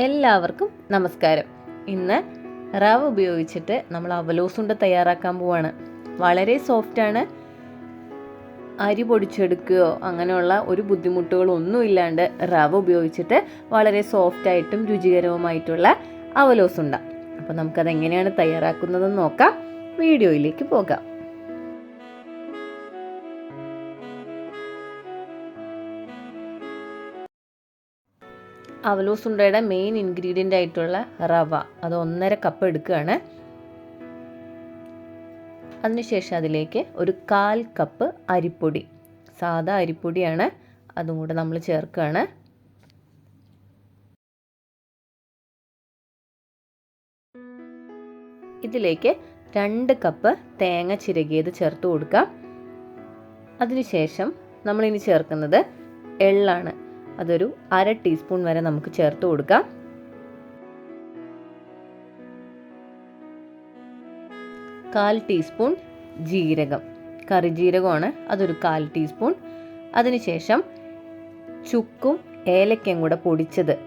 എല്ലാവർക്കും നമസ്കാരം. ഇന്ന് റവ് ഉപയോഗിച്ചിട്ട് നമ്മൾ അവലോസുണ്ട തയ്യാറാക്കാൻ പോവാണ്. വളരെ സോഫ്റ്റാണ് അരി പൊടിച്ചെടുക്കുകയോ അങ്ങനെയുള്ള ഒരു ബുദ്ധിമുട്ടുകളൊന്നും ഇല്ലാണ്ട് റവ് ഉപയോഗിച്ചിട്ട് വളരെ സോഫ്റ്റായിട്ടും രുചികരവുമായിട്ടുള്ള അവലോസുണ്ട. അപ്പോൾ നമുക്കത് എങ്ങനെയാണ് തയ്യാറാക്കുന്നതെന്ന് നോക്കാം. വീഡിയോയിലേക്ക് പോകാം. അവലോസ് മെയിൻ ഇൻഗ്രീഡിയന്റ് ആയിട്ടുള്ള റവ. അത് ഒന്നര കപ്പ് എടുക്കുകയാണ്. അതിനുശേഷം അതിലേക്ക് ഒരു കാൽ കപ്പ് അരിപ്പൊടി. സാധാ അരിപ്പൊടിയാണ്. അതും കൂടെ നമ്മൾ ചേർക്കുകയാണ്. ഇതിലേക്ക് രണ്ട് കപ്പ് തേങ്ങ ചിരകിയത് ചേർത്ത് കൊടുക്കാം. അതിനുശേഷം നമ്മളിനി ചേർക്കുന്നത് എള്ളാണ്. അതൊരു അര ടീസ്പൂൺ വരെ നമുക്ക് ചേർത്ത് കൊടുക്കാം. കാൽ ടീസ്പൂൺ ജീരകം. കറി ജീരകമാണ് അതൊരു കാൽ ടീസ്പൂൺ. അതിനുശേഷം ചുക്കും ഏലക്കയും കൂടെ പൊടിച്ചത്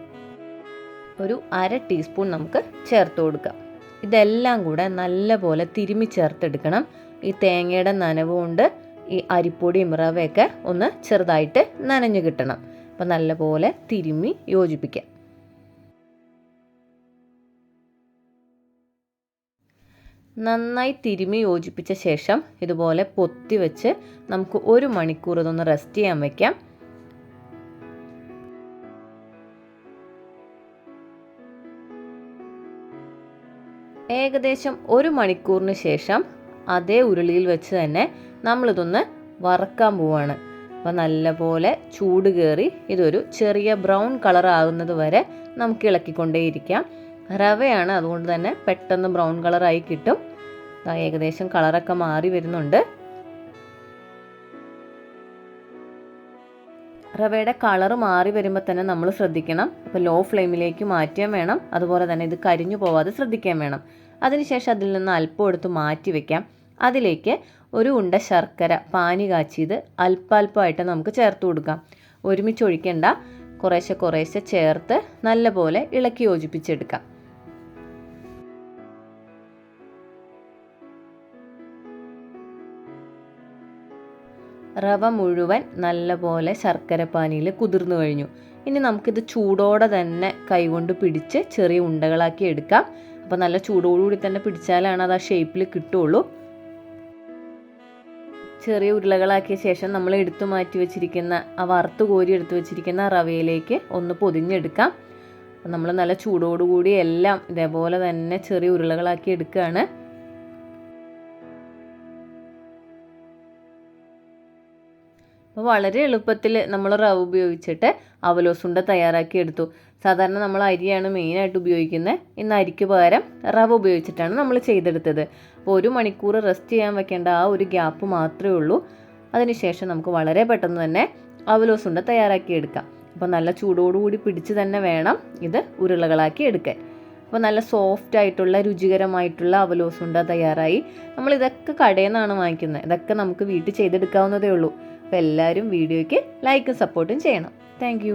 ഒരു അര ടീസ്പൂൺ നമുക്ക് ചേർത്ത് കൊടുക്കാം. ഇതെല്ലാം കൂടെ നല്ലപോലെ തിരുമി ചേർത്തെടുക്കണം. ഈ തേങ്ങയുടെ നനവുകൊണ്ട് ഈ അരിപ്പൊടിയും റവയൊക്കെ ഒന്ന് ചെറുതായിട്ട് നനഞ്ഞു കിട്ടണം. അപ്പം നല്ലപോലെ തിരുമ്മി യോജിപ്പിക്കാം നന്നായി തിരുമ്മി യോജിപ്പിച്ച ശേഷം ഇതുപോലെ പൊത്തി വെച്ച് നമുക്ക് ഒരു മണിക്കൂർ ഇതൊന്ന് റെസ്റ്റ് ചെയ്യാൻ വയ്ക്കാം ഏകദേശം ഒരു മണിക്കൂറിന് ശേഷം അതേ ഉരുളിയിൽ വെച്ച് തന്നെ നമ്മളിതൊന്ന് വറക്കാൻ പോവാണ്. അപ്പോൾ നല്ലപോലെ ചൂട് കയറി ഇതൊരു ചെറിയ ബ്രൗൺ കളർ ആകുന്നത് വരെ നമുക്ക് ഇളക്കിക്കൊണ്ടേയിരിക്കാം. റവയാണ് അതുകൊണ്ട് തന്നെ പെട്ടെന്ന് ബ്രൗൺ കളറായി കിട്ടും. ഏകദേശം കളറൊക്കെ മാറി വരുന്നുണ്ട്. റവയുടെ കളർ മാറി വരുമ്പോൾ തന്നെ നമ്മൾ ശ്രദ്ധിക്കണം. അപ്പോൾ ലോ ഫ്ലെയിമിലേക്ക് മാറ്റിയാൻ വേണം. അതുപോലെ തന്നെ ഇത് കരിഞ്ഞു പോവാതെ ശ്രദ്ധിക്കാൻ വേണം. അതിനുശേഷം അതിൽ നിന്ന് അല്പം എടുത്ത് മാറ്റി വെക്കാം. അതിലേക്ക് ഒരു ഉണ്ട ശർക്കര പാനി കാച്ചിയത് അല്പാൽപ്പമായിട്ട് നമുക്ക് ചേർത്ത് കൊടുക്കാം. ഒരുമിച്ച് ഒഴിക്കേണ്ട കുറേശ്ശെ കുറേശ്ശെ ചേർത്ത് നല്ലപോലെ ഇളക്കി യോജിപ്പിച്ചെടുക്കാം. റവ മുഴുവൻ നല്ലപോലെ ശർക്കര പാനിയിൽ കുതിർന്നു കഴിഞ്ഞു. ഇനി നമുക്കിത് ചൂടോടെ തന്നെ കൈകൊണ്ട് പിടിച്ച് ചെറിയ ഉണ്ടകളാക്കി എടുക്കാം. അപ്പോൾ നല്ല ചൂടോടുകൂടി തന്നെ പിടിച്ചാലാണ് അത് ആ ഷേപ്പിൽ കിട്ടുള്ളൂ ചെറിയ ഉരുളകളാക്കിയ ശേഷം നമ്മൾ എടുത്തു മാറ്റി വെച്ചിരിക്കുന്ന ആ വറുത്ത് കോരി എടുത്തു വെച്ചിരിക്കുന്ന റവയിലേക്ക് ഒന്ന് പൊതിഞ്ഞെടുക്കാം. നമ്മൾ നല്ല ചൂടോടുകൂടി എല്ലാം ഇതേപോലെ തന്നെ ചെറിയ ഉരുളകളാക്കി എടുക്കുകയാണ്. അപ്പോൾ വളരെ എളുപ്പത്തിൽ നമ്മൾ റവ് ഉപയോഗിച്ചിട്ട് അവലോസുണ്ട തയ്യാറാക്കി എടുത്തു. സാധാരണ നമ്മൾ അരിയാണ് മെയിനായിട്ട് ഉപയോഗിക്കുന്നത് ഇന്ന് അരിക്ക് പകരം റവ ഉപയോഗിച്ചിട്ടാണ് നമ്മൾ ചെയ്തെടുത്തത്. അപ്പോൾ ഒരു മണിക്കൂർ റെസ്റ്റ് ചെയ്യാൻ വെക്കേണ്ട ആ ഒരു ഗ്യാപ്പ് മാത്രമേ ഉള്ളൂ. അതിനുശേഷം നമുക്ക് വളരെ പെട്ടെന്ന് തന്നെ അവലോസുണ്ട തയ്യാറാക്കി എടുക്കാം. അപ്പോൾ നല്ല ചൂടോടുകൂടി പിടിച്ച് തന്നെ വേണം ഇത് ഉരുളകളാക്കി എടുക്കാൻ. അപ്പോൾ നല്ല സോഫ്റ്റ് ആയിട്ടുള്ള രുചികരമായിട്ടുള്ള അവലോസുണ്ട തയ്യാറായി. നമ്മൾ ഇതൊക്കെ കടയിൽ നിന്നാണ് വാങ്ങിക്കുന്നത് ഇതൊക്കെ നമുക്ക് വീട്ടിൽ ചെയ്തെടുക്കാവുന്നതേ ഉള്ളൂ. അപ്പോൾ എല്ലാവരും വീഡിയോയ്ക്ക് ലൈക്കും സപ്പോർട്ടും ചെയ്യണം. താങ്ക്